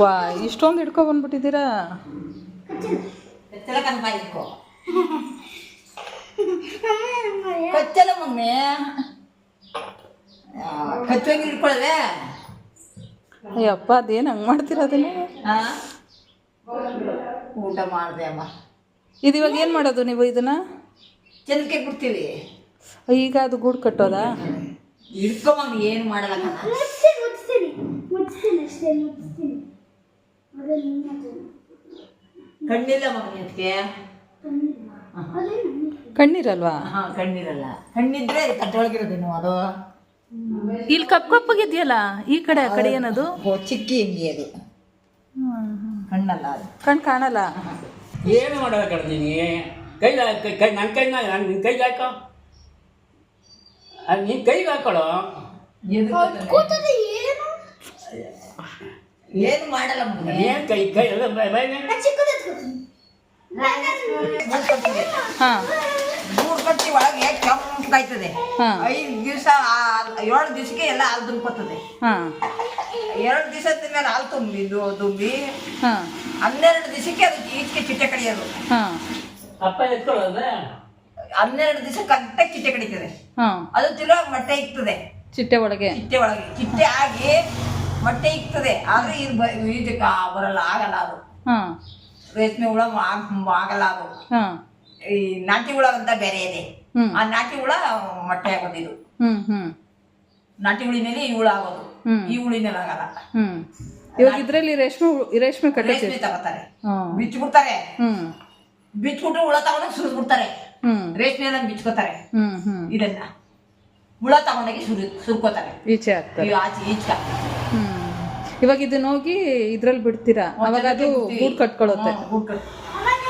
ವಾ ಇಷ್ಟೊಂದು ಹಿಡ್ಕೊ ಬಂದ್ಬಿಟ್ಟಿದ್ದೀರಾ? ಕಚ್ಚಲ ಮಮ್ಮಿ. ಕಚ್ಚೋಗಿ ಅಯ್ಯಪ್ಪ ಅದೇನು ಹಂಗೆ ಮಾಡ್ತೀರಾ ಅದನ್ನ? ಹಾ ಊಟ ಮಾಡಿದೆ ಅಮ್ಮ. ಇದು ಇವಾಗ ಏನು ಮಾಡೋದು ನೀವು ಇದನ್ನ? ಚೆನ್ನಕ್ಕೆ ಬಿಡ್ತೀವಿ ಈಗ ಅದು ಗೂಡು ಕಟ್ಟೋದಾ? ಹಿಡ್ಕೊಂಬಂದು ಏನು ಮಾಡಲ್ಲ ಕಣ್ಣಿಲ್ಲ ಅದಕ್ಕೆ? ಕಣ್ಣೀರಲ್ವಾ? ಹಾ ಕಣ್ಣಿರಲ್ಲ. ಕಣ್ಣಿದ್ರೆ ಕಟ್ಟೊಳಗಿರೋದೇನು ಅದು. ಇಲ್ಲಿ ಕಪ್ ಕಪ್ಪಗಿದೆಯಲ್ಲ ಈ ಕಡೆ ಆ ಕಡೆ ಏನದು? ಓ ಚಿಕ್ಕಿ ಹಿಂಗಿ ಅದು. ಕಣ್ಣಲ್ಲ ಅದು. ಕಣ್ ಕಾಣಲ್ಲ? ಏನು ಮಾಡಲ್ಲ ಕಣ ನೀನು? ಕೈ ಕೈ ಕೈ ನನ್ನ ಕೈನ ನಾನು ನಿನ್ನ ಕೈಗೆ ಹಾಕೋ? ಅದು ನಿನ್ನ ಕೈಗೆ ಹಾಕೊಳ್ಳೋ ಏನು ಮಾಡಲ್ಲ ಏನು ಕೈ ಕೈ ಎಲ್ಲ ಬೈ- ಬೈ-. ಹಾಂ. ಒಳಗೆ ಕೆಂಪಾಯ್ತದೆ ಹಾ. ಐದು ದಿವಸ ಏಳು ದಿವಸಕ್ಕೆ ಎಲ್ಲ ಹಾಲು ತುಂಬುತ್ತದೆ ಹಾಂ. ಎರಡು ದಿವಸದ ಮೇಲೆ ಹಾಲು ತುಂಬಿ ತುಂಬಿ. ಹಾಂ. ಹನ್ನೆರಡು ದಿವಸಕ್ಕೆ ಅದಕ್ಕೆ ಈಚೆಗೆ ಚಿಟ್ಟೆ ಕಡಿಯೋದು. ಹಾಂ. ಅಪ್ಪ ಎತ್ಕೊಳ್ಳೋದ ಹನ್ನೆರಡು ದಿವಸ ಕರೆಕ್ಟಾಗಿ ಚಿಟ್ಟೆ ಕಡಿತದೆ. ಹಾಂ. ಅದು ತಿರುಗ ಮೊಟ್ಟೆ ಇಕ್ತದೆ. ಚಿಟ್ಟೆ ಒಳಗೆ. ಚಿಟ್ಟೆ ಒಳಗೆ. ಚಿಟ್ಟೆ ಆಗಿ ಮೊಟ್ಟೆ ಇಕ್ತದೆ. ಆದ್ರೆ ಇದು ಇದಕ್ಕೆ ಬರಲ್ಲ ಆಗಲ್ಲ ಅದು. ರೇಷ್ಮೆ ಹುಳ ಆಗ್- ಆಗಲ್ಲ ಅದು. ಈ ನಾಟಿ ಹುಳ ಅಂತ ಬೇರೆ ಇದೆ. ಆ ನಾಟಿ ಹುಳ ಮೊಟ್ಟೆ ಆಗೋದು ಇದು. ನಾಟಿ ಹುಳಿ ನಾಟಿ ಹುಳಿನಲ್ಲಿ ಈ ಹುಳ ಆಗೋದು. ಈ ಹುಳಿನಲ್ಲಿ ಆಗಲ್ಲ. ಇವಾಗ ಇದ್ರಲ್ಲಿ ರೇಷ್ಮೆ ರೇಷ್ಮೆ ಕಟ್ಟೆ ರೇಷ್ಮೆ ತಗೋತಾರೆ. ಬಿಚ್ಚಿಬಿಡ್ತಾರೆ ಬಿಚ್ಬಿಟ್ಟು ಹುಳ ತಗೊಂಡು ಸುರಿದ್ಬಿಡ್ತಾರೆ. ಹ್ಞೂ ರೇಷ್ಮೆ ಬಿಚ್ಕೋತಾರೆ. ಇದನ್ನ. ಹುಳ ತಗೊಂಡಾಗಿ ಸುರಿ ಸುರ್ಕೋತಾರೆ. ಈಚೆ ಆಚೆ ಈಚೆ ಇವಾಗ ಇದನ್ನ ಹೋಗಿ ಇದ್ರಲ್ಲಿ ಬಿಡ್ತೀರಾ? ಅವಾಗ ಅದು ಗೂಡ್ ಕಟ್ಕೊಳ್ಳುತ್ತೆ ಅವಾಗ ಅವಾಗ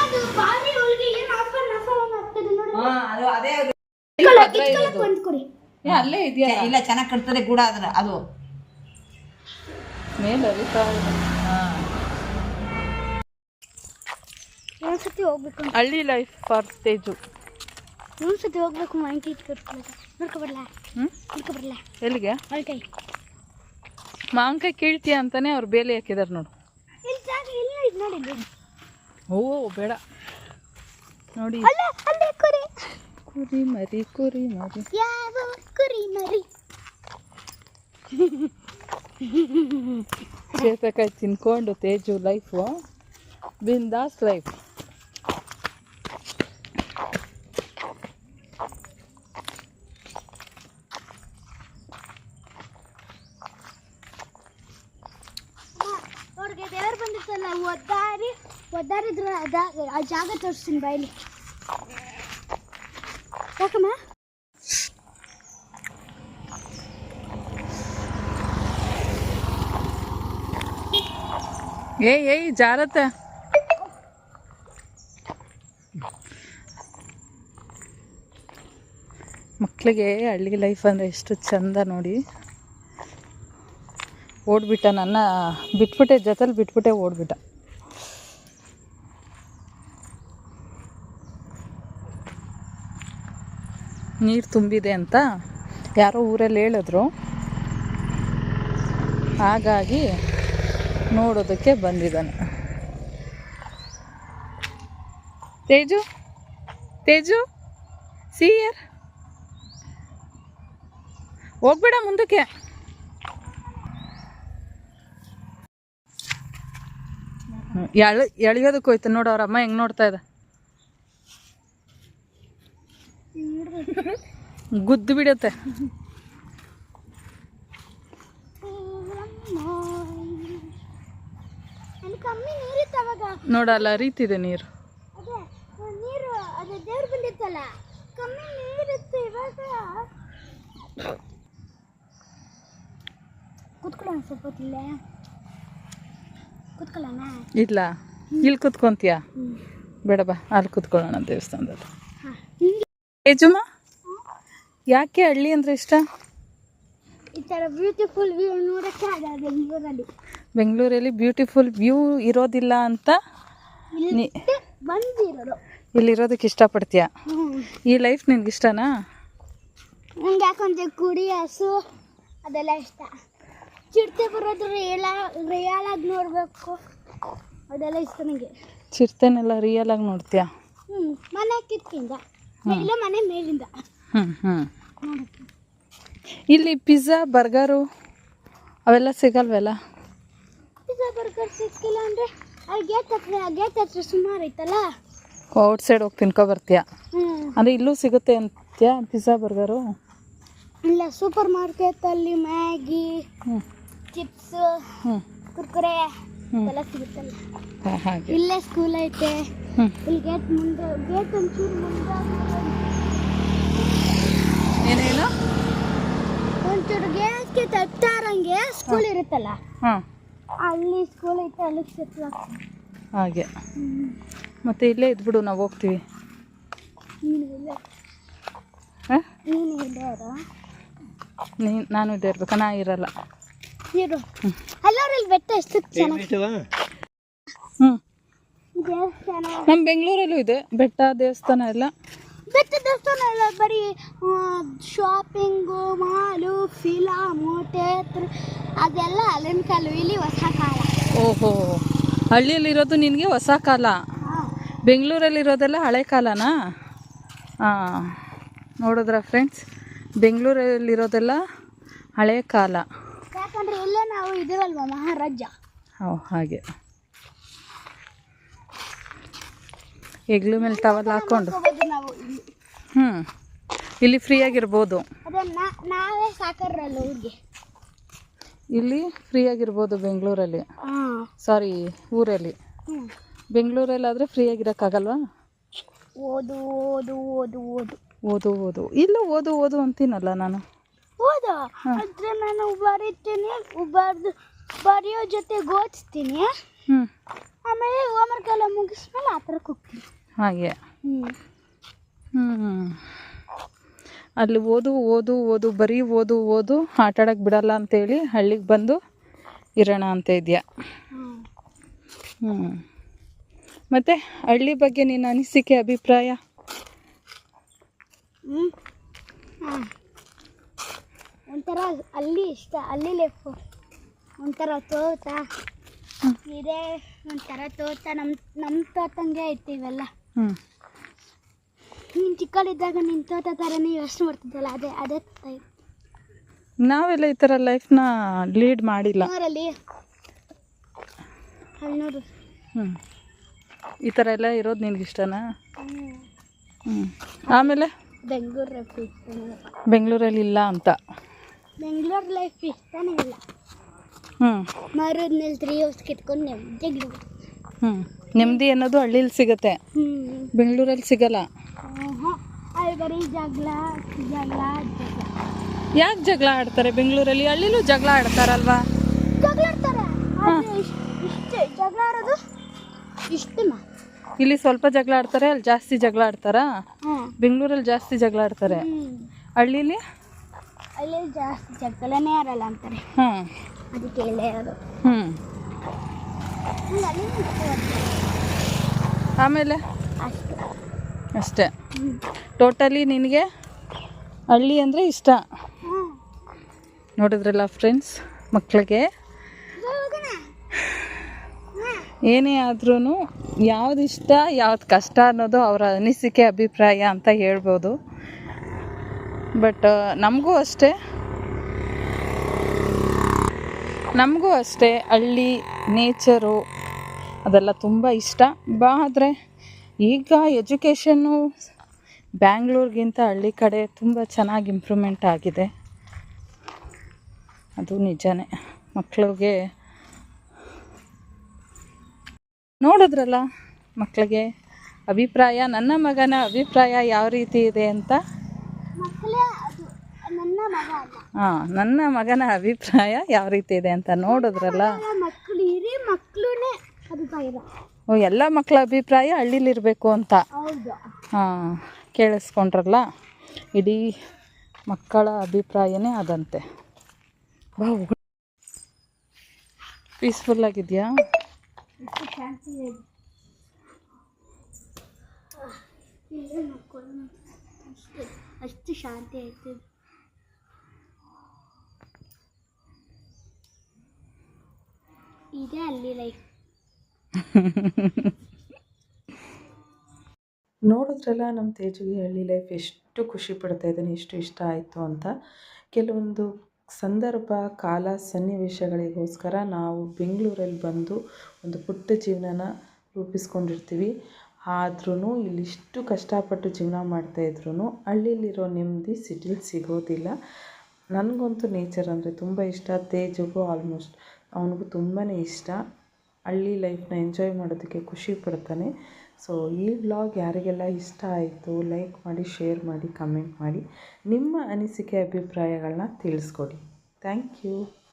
ಅದು ಬಾರಿ ಒಳಗೆ ಏನು ಆಫರ್ ಆಫರ್ ಆಗ್ತದೆ ನೋಡಿ ಹಾ ಅದು ಅದೇ ಅದು. ಭದ್ರ ಇರೋದು. ಒಂದು ಕೊಡಿ ಏ ಅಲ್ಲೇ ಇದೆಯಾ? ಇಲ್ಲ ಚೆನ್ನಾಗಿ ಕಟ್ತದೆ ಗೂಡ ಅದ್ರ ಅದು. ಮೇಲೆ ಇದೆ. ಒಂದ್ಸತಿ ಹೋಗ್ಬೇಕು ಹಳ್ಳಿ ಲೈಫ್ ಫಾರ್ ತೇಜು. ಒಂದ್ಸತಿ ಹೋಗ್ಬೇಕು ಮಾಹಿತಿ ಇಟ್ಕೊಳ್ಬೇಕು ನೋಡ್ಕೊಬರ್ಲಾ ಹ್ಞೂ ನೋಡ್ಕೊಬರ್ಲಾ ಎಲ್ಲಿಗೆ? ಹೊಲ್ಕೈ ಮಾವಿನಕಾಯಿ ಕೀಳ್ತೀಯ ಅಂತಾನೆ ಅವ್ರು ಬೇಲಿ ಹಾಕಿದಾರೆ ನೋಡು. ಓ ಬೇಡ. ನೋಡಿ. ಕುರಿ. ಮರಿ ಕುರಿ ಮರಿ. ಕುರಿ ಮರಿ? ಚೇತಕಾಯಿ ತಿನ್ಕೊಂಡು ತೇಜು ಲೈಫು ಬಿಂದಾಸ್ ಲೈಫ್ ಬಂದಿತ್ತಲ್ಲ ಒದ್ದಾರಿ ಒದ್ದಾರಿದ್ರ ಆ ಜಾಗ ತೋರಿಸ್ತೀನಿ ಬಯಲಿ ಯಾಕಮ್ಮ? ಏಯ್ ಏಯ್ ಜಾರತ್ತೆ ಮಕ್ಕಳಿಗೆ ಹಳ್ಳಿ ಲೈಫ್ ಅಂದರೆ ಎಷ್ಟು ಚಂದ ನೋಡಿ. ಓಡ್ಬಿಟ್ಟ, ನನ್ನ ಬಿಟ್ಬಿಟ್ಟೆ, ಜೊತೆಲಿ ಬಿಟ್ಬಿಟ್ಟೆ ಓಡ್ಬಿಟ್ಟ. ನೀರು ತುಂಬಿದೆ ಅಂತ ಯಾರೋ ಊರಲ್ಲಿ ಹೇಳಿದ್ರು. ಹಾಗಾಗಿ ನೋಡೋದಕ್ಕೆ ಬಂದಿದ್ದಾನೆ. ತೇಜು ತೇಜು ಸಿಯರ್ ಹೋಗ್ಬೇಡ ಮುಂದಕ್ಕೆ. ಎಳ ಎಳಿಯೋದಕ್ಕೆ ಹೋಯ್ತು ನೋಡು, ಅವ್ರ ಅಮ್ಮ ಹೆಂಗೆ ನೋಡ್ತಾ ಇದೆ. ಗುದ್ದು ಬಿಡುತ್ತೆ. ನೋಡಲ್ಲ ರೀತಿದೆ ನೀರು. ಸ್ವಲ್ಪ ಇಲ್ಲ ಇಲ್ಲಿ ಕುತ್ಕೊಂತೀಯ? ಬೇಡ ಬಾ. ಅಲ್ಲಿ ಕುತ್ಕೊಳ್ಳೋಣ ದೇವಸ್ಥಾನದಲ್ಲಿ. ಯಜುಮ ಯಾಕೆ ಹಳ್ಳಿ ಅಂದರೆ ಇಷ್ಟ? ಈ ಥರ ಬ್ಯೂಟಿಫುಲ್ ವ್ಯೂ ನೋಡೋಕ್ಕೆ ಆಗಲ್ಲ ಬೆಂಗಳೂರಲ್ಲಿ. ಬೆಂಗಳೂರಲ್ಲಿ ಬ್ಯೂಟಿಫುಲ್ ವ್ಯೂ ಇರೋದಿಲ್ಲ ಅಂತ ಬಂದಿರೋದು. ಇಲ್ಲಿರೋದಕ್ಕೆ ಇಷ್ಟಪಡ್ತೀಯ? ಈ ಲೈಫ್ ನಿನ್ಗೆ ಇಷ್ಟನಾ? ನಂಗೆ ಯಾಕಂದ್ರೆ ಕುಡಿ ಹಸು ಅದೆಲ್ಲ ಇಷ್ಟ. ಚಿರತೆ ಬರೋದು ರಿಯಲ್ ರಿಯಲ್ ಆಗಿ ನೋಡಬೇಕು. ಅದೆಲ್ಲ ಇಷ್ಟ ನನಗೆ ಚಿರತೆನೆಲ್ಲ ರಿಯಲ್ ಆಗಿ ನೋಡ್ತೀಯಾ? ಹ್ಞೂ ಮನೆ ಕಿತ್ಕಿಂದ ಇಲ್ಲ ಮನೆ ಮೇಲಿಂದ. ಹ್ಞೂ ಹ್ಞೂ ನೋಡಕ್ಕೆ. ಇಲ್ಲಿ ಪಿಜ್ಜಾ ಬರ್ಗರು ಅವೆಲ್ಲ ಸಿಗಲ್ವಲ್ಲ? ಪಿಜ್ಜಾ ಬರ್ಗರ್ ಸಿಕ್ಕಿಲ್ಲ ಅಂದರೆ ಅಲ್ಲಿ ಗೇಟ್ ಹತ್ರ ಗೇಟ್ ಹತ್ರ ಸುಮಾರು ಐತಲ್ಲ? ಔಟ್ ಸೈಡ್ ಹೋಗಿ ತಿನ್ಕೊ ಬರ್ತೀಯಾ? ಅಂದರೆ ಇಲ್ಲೂ ಸಿಗುತ್ತೆ ಅಂತ್ಯಾ ಪಿಜ್ಜಾ ಬರ್ಗರು ಇಲ್ಲ ಸೂಪರ್ ಮಾರ್ಕೆಟಲ್ಲಿ ಮ್ಯಾಗಿ ಚಿಪ್ಸ್ ಕುರ್ಕುರೆ. ಎಲ್ಲ ಸಿಗುತ್ತಲ್ಲ. ಹಾ, ಹಾಗೆ. ಇಲ್ಲೇ ಸ್ಕೂಲ್ ಐತೆ. ಇಲ್ಲಿ ಗೇಟ್ ಮುಂದೆ ಗೇಟ್ ಒಂಚೂರು ಮುಂದೆ ಏನೇನು ಒಂಚೂರು ಗೇಟ್ಗೆ ತಟ್ಟಾರಂಗೆ ಸ್ಕೂಲ್ ಇರುತ್ತಲ್ಲ. ಹಾಂ. ಅಲ್ಲಿ ಸ್ಕೂಲ್ ಐತೆ ಅಲ್ಲಿ ಸೇರ್ಸ್ಬೇಕು. ಹಾಗೆ. ಮತ್ತೆ ಇಲ್ಲೇ ಇದ್ಬಿಡು ನಾವು ಹೋಗ್ತೀವಿ. ನೀನು ಇಲ್ಲ ಹಾಂ? ನೀನು ಇದ್ದಾರ ನೀನು ನಾನು ಇದ್ದೇ ಇರ್ಬೇಕಾ ನಾ ಇರಲ್ಲ. ಇರು ಎಲ್ಲರೂ ಇಲ್ಲಿ ಬೆಟ್ಟ ಎಷ್ಟು ಚೆನ್ನಾಗಿ ಹ್ಞೂ ನಮ್ಮ ಬೆಂಗಳೂರಲ್ಲೂ ಇದೆ. ಬೆಟ್ಟ ದೇವಸ್ಥಾನ ಎಲ್ಲ. ಬೆಟ್ಟ ದೇವಸ್ಥಾನ ಎಲ್ಲ ಬರೀ ಶಾಪಿಂಗು ಮಾಲು ಫಿಲಾಮು ಥಿಯೇಟ್ರ್ ಅದೆಲ್ಲ ಅಲ್ಲಿನ ಕಾಲು ಇಲ್ಲಿ ಹೊಸ ಕಾಲ. ಓಹೋ. ಹಳ್ಳಿಯಲ್ಲಿರೋದು ನಿನಗೆ ಹೊಸ ಕಾಲ. ಬೆಂಗಳೂರಲ್ಲಿ ಬೆಂಗಳೂರಲ್ಲಿರೋದೆಲ್ಲ ಹಳೆ ಕಾಲನಾ? ಹಾಂ ನೋಡಿದ್ರ ಫ್ರೆಂಡ್ಸ್ ಬೆಂಗಳೂರಲ್ಲಿರೋದೆಲ್ಲ ಹಳೆ ಕಾಲ. ಯಾಕಂದ್ರೆ ಇಲ್ಲೇ ನಾವು ಇದೀವಲ್ವ ಮಹಾರಾಜ? ಹೌ ಹಾಗೆ. ಹೆಗ್ಲು ಮೇಲೆ ಟವಲ್ ಹಾಕ್ಕೊಂಡು ಹ್ಮ್ ನಾವು ಇಲ್ಲಿ. ಹ್ಞೂ ಇಲ್ಲಿ ಫ್ರೀಯಾಗಿರ್ಬೋದು ಅದೇ ನಾವೇ ಸಾಕರಲ್ಲ ಊರಿಗೆ. ಇಲ್ಲಿ ಫ್ರೀಯಾಗಿರ್ಬೋದು ಬೆಂಗಳೂರಲ್ಲಿ. ಸಾರಿ ಊರಲ್ಲಿ. ಹ್ಞೂ ಫ್ರೀ ಫ್ರೀಯಾಗಿರೋಕ್ಕಾಗಲ್ವಾ ಓದು ಓದು ಓದು ಓದು. ಓದು ಓದು. ಇಲ್ಲ ಓದು ಓದು ಅಂತೀನಲ್ಲ ನಾನು. ಓದು ಆದ್ರೆ ನಾನು ಬರೀತೀನಿ ಬರ್ದು ಬರೆಯೋ ಜೊತೆ ಓದಿಸ್ತೀನಿ ಹ್ಞೂ ಆಮೇಲೆ ಹೋಮ್ವರ್ಕ್ ಎಲ್ಲ ಮುಗಿಸ್ಮೇಲೆ ಆ ಥರಕ್ಕೆ ಹೋಗ್ತೀನಿ. ಹಾಗೆ. ಹ್ಞೂ ಹ್ಞೂ ಅಲ್ಲಿ ಓದು ಓದು ಓದು ಬರೀ ಓದು ಓದು ಆಟಾಡಕ್ಕೆ ಬಿಡಲ್ಲ ಅಂತೇಳಿ ಹಳ್ಳಿಗೆ ಬಂದು ಇರೋಣ ಅಂತ ಇದೆಯಾ? ಹ್ಞೂ ಮತ್ತು ಹಳ್ಳಿ ಬಗ್ಗೆ ನಿನ್ನ ಅನಿಸಿಕೆ ಅಭಿಪ್ರಾಯ? ಹ್ಞೂ ಒಂಥರ ಅಲ್ಲಿ ಇಷ್ಟ ಅಲ್ಲಿ ಲೈಫ್ ಒಂಥರ ತೋತ. ಇದೇ ಒಂಥರ ತೋತ. ನಮ್ಮ ನಮ್ಮ ತೋಟಂಗೆ ಐತೆ ಇವೆಲ್ಲ. ಹ್ಞೂ ನೀನು ನಿನ್ ನಿನ್ನ ತೋಟ ಥರನೇ ಯೋಚನೆ ಮಾಡ್ತಿದ್ದಲ್ಲ ಅದೇ ಅದೇ ಟೈಪ್ ನಾವೆಲ್ಲ ಈ ಥರ ಲೈಫ್ನ ಲೀಡ್ ಮಾಡಿಲ್ಲ. ನೂರಲ್ಲಿ. ಹಳ್ನೂರು ಹ್ಞೂ ಈ ಥರ ಎಲ್ಲ ಇರೋದು ನಿನ್ಗೆ ಇಷ್ಟನಾ? ಹ್ಞೂ ಆಮೇಲೆ? ಬೆಂಗಳೂರು ಲೈಫ್ ಬೆಂಗಳೂರಲ್ಲಿ ಇಲ್ಲ ಅಂತ. ಬೆಂಗಳೂರು ಲೈಫ್ ಇಷ್ಟನೇ ಇಲ್ಲ ಹ್ಞೂ ಮರದ ಮೇಲೆ ತ್ರೀ ಅವರ್ಸ್ ಕಿತ್ಕೊಂಡು ನೆಮ್ಮದಿ ಹ್ಞೂ ನೆಮ್ಮದಿ ಅನ್ನೋದು ಹಳ್ಳೀಲಿ ಸಿಗುತ್ತೆ. ಬೆಂಗಳೂರಲ್ಲಿ ಸಿಗಲ್ಲ. ಆಹಾ. ಅಲ್ಲಿ ಬರೀ ಜಗಳ ಜಗಳ. ಯಾಕೆ ಜಗಳ ಆಡ್ತಾರೆ ಬೆಂಗಳೂರಲ್ಲಿ? ಹಳ್ಳಿಲೂ ಜಗಳ ಆಡ್ತಾರಲ್ವಾ? ಜಗಳ ಆಡ್ತಾರೆ. ಇಷ್ಟ್- ಜಗಳ ಆಡೋದು ಇಷ್ಟು ಇಲ್ಲಿ ಸ್ವಲ್ಪ ಜಗಳ ಆಡ್ತಾರೆ ಅಲ್ಲಿ ಜಾಸ್ತಿ ಜಗಳ ಆಡ್ತಾರಾ? ಬೆಂಗಳೂರಲ್ಲಿ ಜಾಸ್ತಿ ಜಗಳ ಆಡ್ತಾರೆ. ಹಳ್ಳೀಲಿ ಅಲ್ಲಿ ಜಾಸ್ತಿ ಜಗಳನೇ ಇರಲ್ಲ ಅಂತಾರೆ. ಹ್ಞೂ ಅದಕ್ಕೆ ಇಲ್ಲೇ ಇರೋದು ಹ್ಞೂ ಆಮೇಲೆ? ಅಷ್ಟೆ. ಅಷ್ಟೇ. ಟೋಟಲಿ ನಿನಗೆ ಹಳ್ಳಿ ಅಂದರೆ ಇಷ್ಟ. ನೋಡಿದ್ರಲ್ಲ ಫ್ರೆಂಡ್ಸ್ ಮಕ್ಕಳಿಗೆ ಏನೇ ಆದ್ರೂ ಯಾವ್ದು ಇಷ್ಟ ಯಾವ್ದು ಕಷ್ಟ ಅನ್ನೋದು ಅವರ ಅನಿಸಿಕೆ ಅಭಿಪ್ರಾಯ ಅಂತ ಹೇಳ್ಬೋದು. ಬಟ್ ನಮಗೂ ಅಷ್ಟೇ. ನಮಗೂ ಅಷ್ಟೇ ಹಳ್ಳಿ, ನೇಚರು, ಅದೆಲ್ಲ ತುಂಬ ಇಷ್ಟ. ಬಾ ಆದರೆ, ಈಗ ಎಜುಕೇಷನ್ನು ಬ್ಯಾಂಗ್ಳೂರ್ಗಿಂತ ಹಳ್ಳಿ ಕಡೆ ತುಂಬ ಚೆನ್ನಾಗಿ ಇಂಪ್ರೂವ್ಮೆಂಟ್ ಆಗಿದೆ. ಅದು ನಿಜನೇ. ಮಕ್ಕಳಿಗೆ ನೋಡಿದ್ರಲ್ಲ ಮಕ್ಕಳಿಗೆ ಅಭಿಪ್ರಾಯ, ನನ್ನ ಮಗನ ಅಭಿಪ್ರಾಯ ಯಾವ ರೀತಿ ಇದೆ ಅಂತ ಮಕ್ಕಳೇ ಅದು ನನ್ನ ಮಗ ಅಲ್ಲ ಹಾಂ ನನ್ನ ಮಗನ ಅಭಿಪ್ರಾಯ ಯಾವ ರೀತಿ ಇದೆ ಅಂತ ನೋಡಿದ್ರಲ್ಲ? ಎಲ್ಲ ಮಕ್ಕಳು ಅಭಿಪ್ರಾಯ ಓ ಎಲ್ಲ ಮಕ್ಕಳ ಅಭಿಪ್ರಾಯ ಹಳ್ಳಿಲಿರಬೇಕು ಅಂತ. ಹಾಂ ಕೇಳಿಸ್ಕೊಂಡ್ರಲ್ಲ? ಇಡೀ ಮಕ್ಕಳ ಅಭಿಪ್ರಾಯನೇ ಅದಂತೆ. ಪೀಸ್ಫುಲ್ ಪೀಸ್ಫುಲ್ಲಾಗಿದೆಯಾ ಅಷ್ಟು ಶಾಂತಿ ಆಯ್ತು. ಇದೇ ಅಲ್ಲಿ ಲೈಫ್ ನೋಡಿದ್ರಲ್ಲ ನಮ್ಮ ತೇಜುಗೆ ಹಳ್ಳಿ ಲೈಫ್ ಎಷ್ಟು ಖುಷಿ ಪಡ್ತಾ ಇದ್ದಾನೆ, ಎಷ್ಟು ಇಷ್ಟ ಆಯಿತು ಅಂತ. ಕೆಲವೊಂದು ಸಂದರ್ಭ, ಕಾಲ, ಸನ್ನಿವೇಶಗಳಿಗೋಸ್ಕರ ನಾವು ಬೆಂಗಳೂರಲ್ಲಿ ಬಂದು ಒಂದು ಪುಟ್ಟ ಜೀವನನ ರೂಪಿಸ್ಕೊಂಡಿರ್ತೀವಿ. ಆದ್ರೂ ಇಲ್ಲಿಷ್ಟು ಕಷ್ಟಪಟ್ಟು ಜೀವನ ಮಾಡ್ತಾಯಿದ್ರು ಹಳ್ಳಿಲಿರೋ ನೆಮ್ಮದಿ ಸಿಟಿಲಿ ಸಿಗೋದಿಲ್ಲ. ನನಗಂತೂ ನೇಚರ್ ಅಂದರೆ ತುಂಬ ಇಷ್ಟ. ತೇಜುಗೂ ಆಲ್ಮೋಸ್ಟ್ ಅವನಿಗೂ ತುಂಬಾ ಇಷ್ಟ. ಹಳ್ಳಿ ಲೈಫ್ನ ಎಂಜಾಯ್ ಮಾಡೋದಕ್ಕೆ ಖುಷಿ ಪಡ್ತಾನೆ. ಸೊ ಈ ವ್ಲಾಗ್ ಯಾರಿಗೆಲ್ಲ ಇಷ್ಟ ಆಯಿತು ಲೈಕ್ ಮಾಡಿ ಶೇರ್ ಮಾಡಿ ಕಮೆಂಟ್ ಮಾಡಿ, ನಿಮ್ಮ ಅನಿಸಿಕೆ, ಅಭಿಪ್ರಾಯಗಳನ್ನ ತಿಳಿಸ್ಕೊಡಿ. Thank you